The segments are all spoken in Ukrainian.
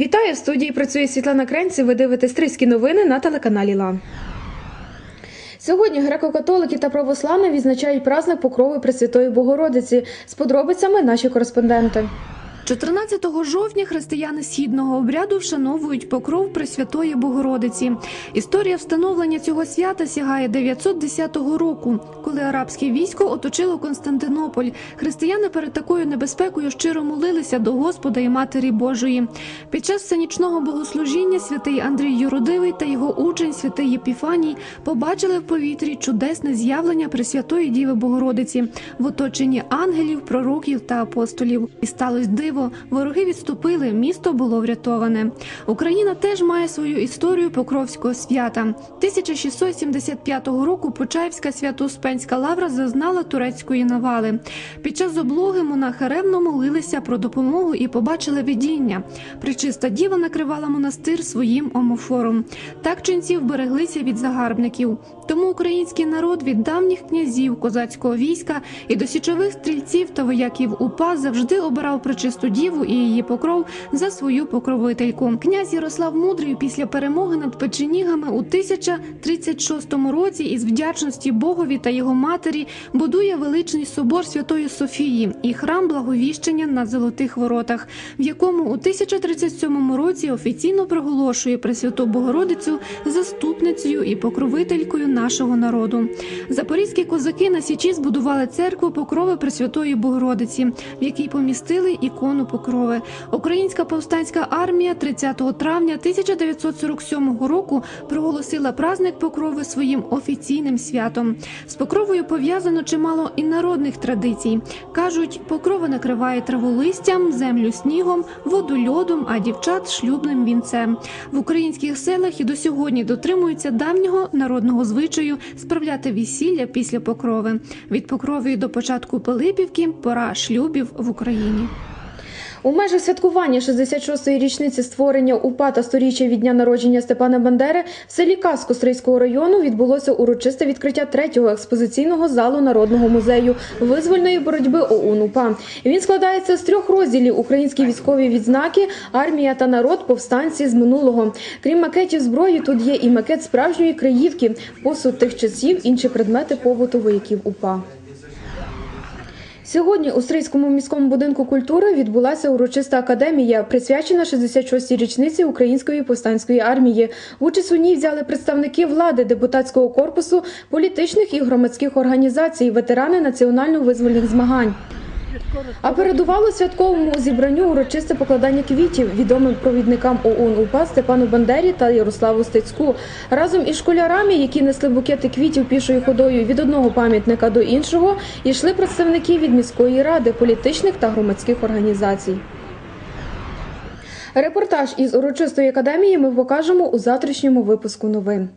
Вітаю в студії. Працює Світлана Кренці. Ви дивитесь Стрийські новини на телеканалі ЛА. Сьогодні греко-католики та православні відзначають праздник Покрови Пресвятої Богородиці. З подробицями наші кореспонденти. 14 жовтня християни східного обряду вшановують покров Пресвятої Богородиці. Історія встановлення цього свята сягає 910 року, коли арабське військо оточило Константинополь. Християни перед такою небезпекою щиро молилися до Господа і Матері Божої. Під час сценічного богослужіння святий Андрій Юродивий та його учень святий Єпіфаній побачили в повітрі чудесне з'явлення Пресвятої Діви Богородиці в оточенні ангелів, пророків та апостолів. І сталося диво. Вороги відступили, місто було врятоване. Україна теж має свою історію Покровського свята. 1675 року Почаївська свято-успенська лавра зазнала турецької навали. Під час облоги монахи ревно молилися про допомогу і побачили видіння. Причиста діва накривала монастир своїм омофором. Так ченці вбереглися від загарбників. Тому український народ від давніх князів козацького війська і до січових стрільців та вояків УПА завжди обирав причисту діву і її покров за свою покровительку. Князь Ярослав Мудрий після перемоги над печенігами у 1036 році із вдячності Богові та його матері будує величний собор Святої Софії і храм Благовіщення на Золотих Воротах, в якому у 1037 році офіційно проголошує Пресвяту Богородицю заступницею і покровителькою нашого народу. Запорізькі козаки на січі збудували церкву покрови Пресвятої Богородиці, в якій помістили ікону покрови. Українська повстанська армія 30 травня 1947 року проголосила праздник покрови своїм офіційним святом. З покровою пов'язано чимало і народних традицій. кажуть, покрова накриває траву листям, землю снігом, воду льодом, а дівчат шлюбним вінцем. В українських селах і до сьогодні дотримуються давнього народного звичаю справляти весілля після покрови. Від покрови до початку Пилипівки пора шлюбів в Україні. У межах святкування 66-ї річниці створення УПА та сторіччя від дня народження Степана Бандери в селі Каско Стрийського району відбулося урочисте відкриття третього експозиційного залу народного музею визвольної боротьби ОУН УПА. Він складається з трьох розділів: українські військові відзнаки, армія та народ, повстанці з минулого. Крім макетів зброї, тут є і макет справжньої криївки, посуд тих часів, інші предмети побуту вояків УПА. Сьогодні у Стрийському міському будинку культури відбулася урочиста академія, присвячена 66-й річниці Української повстанської армії. Участь у ній взяли представники влади, депутатського корпусу, політичних і громадських організацій, ветерани національно-визвольних змагань. А передувало святковому зібранню урочисте покладання квітів відомим провідникам ОУН УПА Степану Бандері та Ярославу Стецьку. Разом із школярами, які несли букети квітів пішою ходою від одного пам'ятника до іншого, йшли представники від міської ради, політичних та громадських організацій. Репортаж із урочистої академії ми покажемо у завтрашньому випуску новин.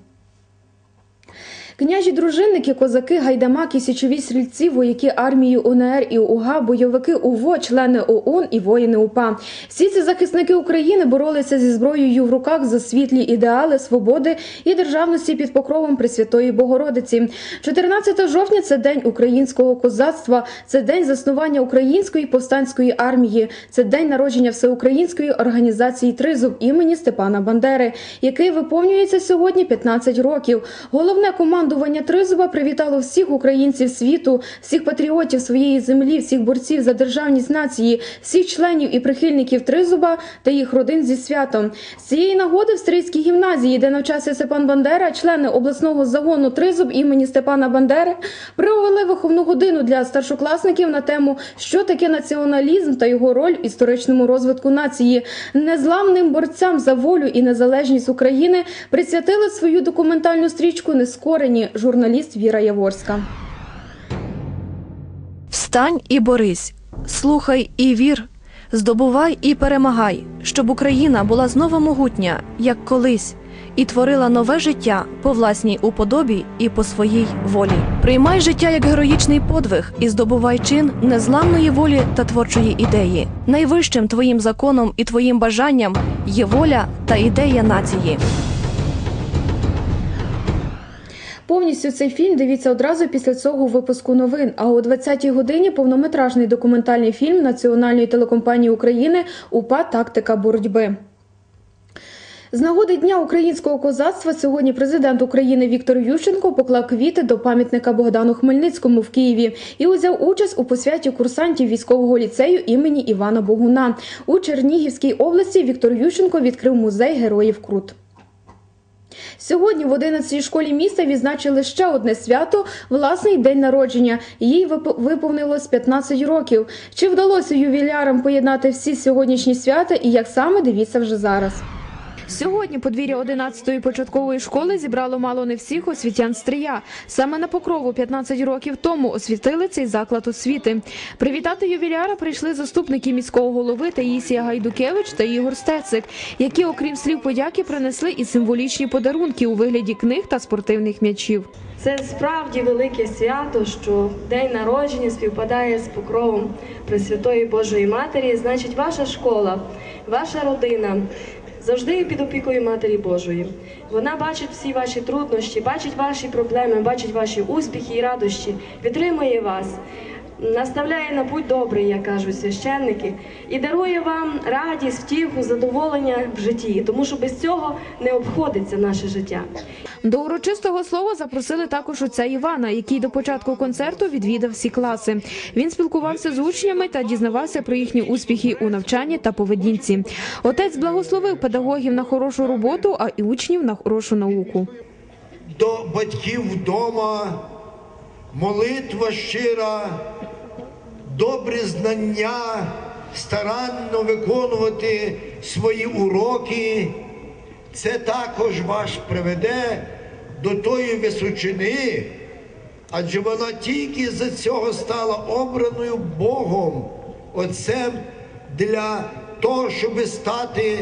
Княжі дружинники, козаки, гайдамаки, січові стрільці, вояки армії УНР і УГА, бойовики УВО, члени ОУН і воїни УПА. Всі ці захисники України боролися зі зброєю в руках за світлі ідеали, свободи і державності під покровом Пресвятої Богородиці. 14 жовтня це день українського козацтва, це день заснування української повстанської армії, це день народження всеукраїнської організації Тризуб імені Степана Бандери, який виповнюється сьогодні 15 років. Головне командування Тризуба привітало всіх українців світу, всіх патріотів своєї землі, всіх борців за державність нації, всіх членів і прихильників Тризуба та їх родин зі святом. З цієї нагоди в Стрийській гімназії, де навчався Степан Бандера, члени обласного загону Тризуб імені Степана Бандери провели виховну годину для старшокласників на тему, що таке націоналізм та його роль в історичному розвитку нації. Незламним борцям за волю і незалежність України присвятили свою документальну стрічку Нескорені журналіст Віра Яворська. Встань і борись, слухай і вір, здобувай і перемагай, щоб Україна була знову могутня, як колись, і творила нове життя по власній уподобі і по своїй волі. Приймай життя як героїчний подвиг і здобувай чин незламної волі та творчої ідеї. Найвищим твоїм законом і твоїм бажанням є воля та ідея нації. Повністю цей фільм дивіться одразу після цього випуску новин. А о 20-й годині повнометражний документальний фільм Національної телекомпанії України УПА Тактика боротьби. З нагоди Дня українського козацтва сьогодні президент України Віктор Ющенко поклав квіти до пам'ятника Богдану Хмельницькому в Києві і узяв участь у посвяті курсантів військового ліцею імені Івана Богуна. У Чернігівській області Віктор Ющенко відкрив музей героїв Крут. Сьогодні в 11-й школі міста відзначили ще одне свято власний день народження. Їй вип- виповнилось 15 років. Чи вдалося ювілярам поєднати всі сьогоднішні свята і як саме дивіться вже зараз. Сьогодні подвір'я 11-ї початкової школи зібрало мало не всіх освітян стрия. Саме на покрову 15 років тому освітили цей заклад освіти. Привітати ювіляра прийшли заступники міського голови Таїсія Гайдукевич та Ігор Стецик, які, окрім слів подяки, принесли і символічні подарунки у вигляді книг та спортивних м'ячів. Це справді велике свято, що день народження співпадає з покровом Пресвятої Божої Матері. Значить, ваша школа, ваша родина завжди під опікою Матері Божої. Вона бачить всі ваші труднощі, бачить ваші проблеми, бачить ваші успіхи і радощі, підтримує вас. Наставляє на путь добрий, як кажуть священники, і дарує вам радість, втіху, задоволення в житті, тому що без цього не обходиться наше життя. До урочистого слова запросили також отця Івана, який до початку концерту відвідав всі класи. Він спілкувався з учнями та дізнавався про їхні успіхи у навчанні та поведінці. Отець благословив педагогів на хорошу роботу, а і учнів на хорошу науку. до батьків вдома, молитва щира, добрі знання, старанно виконувати свої уроки. Це також вас приведе до тої височини, адже вона тільки за цього стала обраною Богом, Отцем для того, щоб стати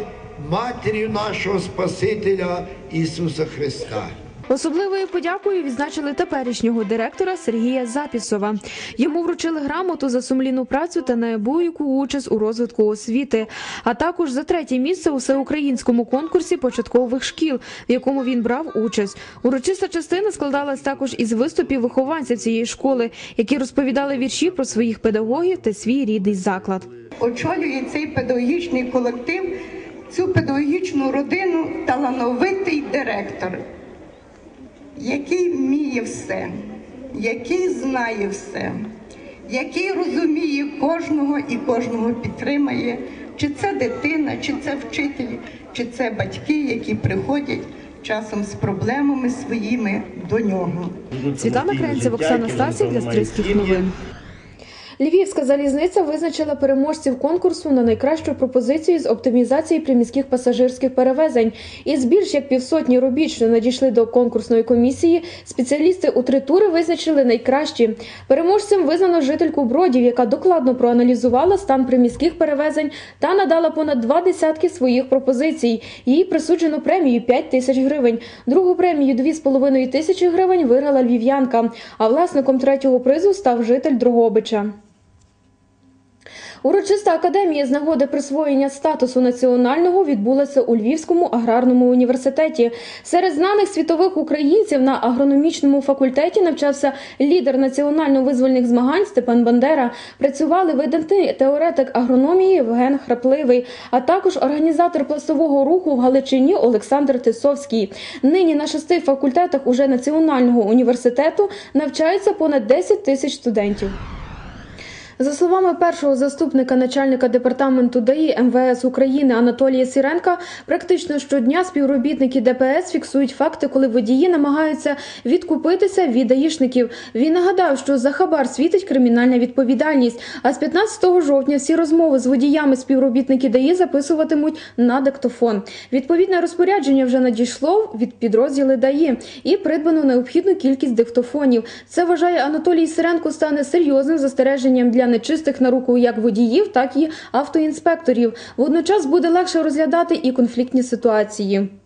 матір'ю нашого Спасителя Ісуса Христа. Особливою подякою відзначили теперішнього директора Сергія Запісова. Йому вручили грамоту за сумлінну працю та неабияку участь у розвитку освіти, а також за третє місце у всеукраїнському конкурсі початкових шкіл, в якому він брав участь. Урочиста частина складалась також із виступів вихованців цієї школи, які розповідали вірші про своїх педагогів та свій рідний заклад. очолює цей педагогічний колектив, цю педагогічну родину талановитий директор, який вміє все, який знає все, який розуміє кожного і кожного підтримає, чи це дитина, чи це вчитель, чи це батьки, які приходять часом з проблемами своїми до нього. Світлана Кренцева, Оксана Стасів для стрільських новин. Львівська залізниця визначила переможців конкурсу на найкращу пропозицію з оптимізації приміських пасажирських перевезень. Із більш як півсотні робіт, що надійшли до конкурсної комісії, спеціалісти у три тури визначили найкращі. Переможцем визнано жительку Бродів, яка докладно проаналізувала стан приміських перевезень та надала понад два десятки своїх пропозицій. Їй присуджено премію 5 тисяч гривень. Другу премію 2,5 тисячі гривень виграла львів'янка. А власником третього призу став житель Дрогобича. Урочиста академія з нагоди присвоєння статусу національного відбулася у Львівському аграрному університеті. Серед знаних світових українців на агрономічному факультеті навчався лідер національно-визвольних змагань Степан Бандера. Працювали видатний теоретик агрономії Євген Храпливий, а також організатор пластового руху в Галичині Олександр Тисовський. Нині на шести факультетах уже національного університету навчається понад 10 тисяч студентів. За словами першого заступника начальника департаменту ДАІ МВС України Анатолія Сіренка, практично щодня співробітники ДПС фіксують факти, коли водії намагаються відкупитися від даїшників. Він нагадав, що за хабар світить кримінальна відповідальність. А з 15 жовтня всі розмови з водіями співробітники ДАІ записуватимуть на диктофон. Відповідне розпорядження вже надійшло від підрозділи ДАІ і придбано необхідну кількість диктофонів. Це вважає Анатолій Сиренко стане серйозним застереженням для нечистих на руку як водіїв, так і автоінспекторів. Водночас буде легше розглядати і конфліктні ситуації.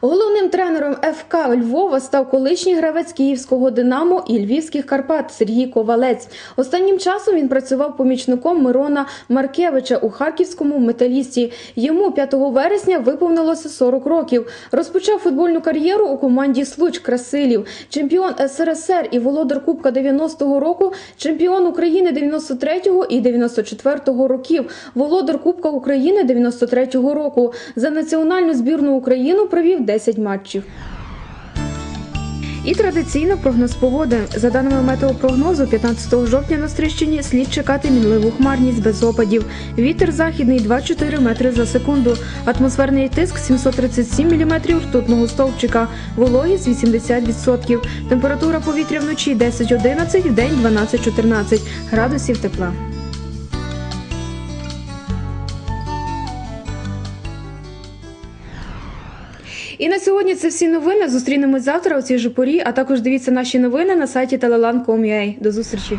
Головним тренером ФК Львова став колишній гравець київського Динамо і львівських Карпат Сергій Ковалець. Останнім часом він працював помічником Мирона Маркевича у харківському металісті. Йому 5 вересня виповнилося 40 років. Розпочав футбольну кар'єру у команді Случ Красилів, чемпіон СРСР і володар Кубка 90-го року, чемпіон України 93-го і 94-го років, володар Кубка України 93-го року. За національну збірну Україну провів 10 матчів. І традиційно прогноз погоди. За даними метеопрогнозу, 15 жовтня на Стрищині слід чекати мінливу хмарність без опадів. Вітер західний 2-4 метри за секунду. Атмосферний тиск 737 міліметрів ртутного стовпчика. Вологість 80%. Температура повітря вночі 10-11, вдень 12-14 градусів тепла. І на сьогодні це всі новини. Зустрінемось завтра у цій же порі, а також дивіться наші новини на сайті telelan.com.ua. До зустрічі.